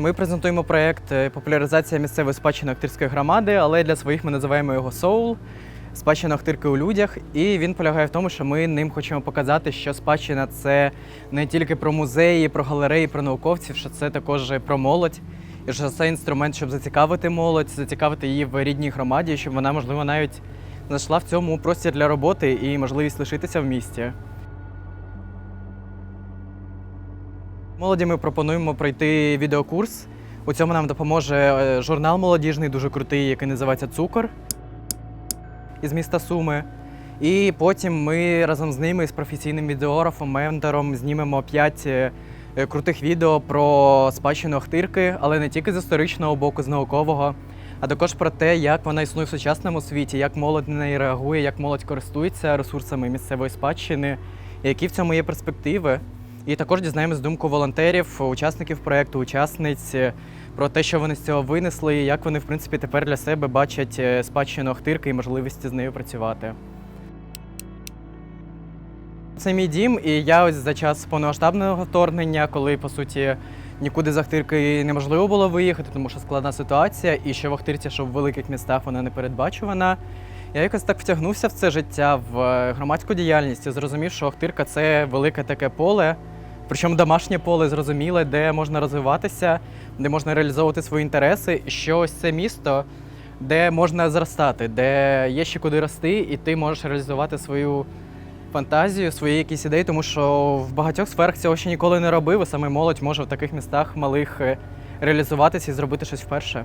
Ми презентуємо проєкт е, популяризація місцевої спадщини Охтирської громади, але для своїх ми називаємо його Soul, спадщина Охтирки у людях. І він полягає в тому, що ми ним хочемо показати, що спадщина це не тільки про музеї, про галереї, про науковців, що це також про молодь. І що це інструмент, щоб зацікавити молодь, зацікавити її в рідній громаді, щоб вона, можливо, навіть знайшла в цьому простір для роботи і можливість лишитися в місті. Молоді ми пропонуємо пройти відеокурс. У цьому нам допоможе е, журнал молодіжний, дуже крутий, який називається Цукор із міста Суми. І потім ми разом з ними, з професійним відеографом, ментором, знімемо 5 крутих відео про спадщину Охтирки, але не тільки з історичного боку, з наукового, а також про те, як вона існує в сучасному світі, як молодь на неї реагує, як молодь користується ресурсами місцевої спадщини, які в цьому є перспективи. І також дізнаємось думку волонтерів, учасників проєкту, учасниць е, про те, що вони з цього винесли, і як вони, в принципі, тепер для себе бачать е, спадщину Охтирки і можливості з нею працювати. Це мій дім, і я ось за час повномасштабного вторгнення, коли по суті нікуди з Ахтирки неможливо було виїхати, тому що складна ситуація, і що в Ахтирці, що в великих містах вона не передбачувана. Я якось так втягнувся в це життя, в е, громадську діяльність і зрозумів, що Охтирка це велике таке поле, причому домашнє поле зрозуміле, де можна розвиватися, де можна реалізовувати свої інтереси, що ось це місто, де можна зростати, де є ще куди рости, і ти можеш реалізувати свою фантазію, свої якісь ідеї, тому що в багатьох сферах цього ще ніколи не робив, і саме молодь може в таких містах малих е, реалізуватися і зробити щось вперше.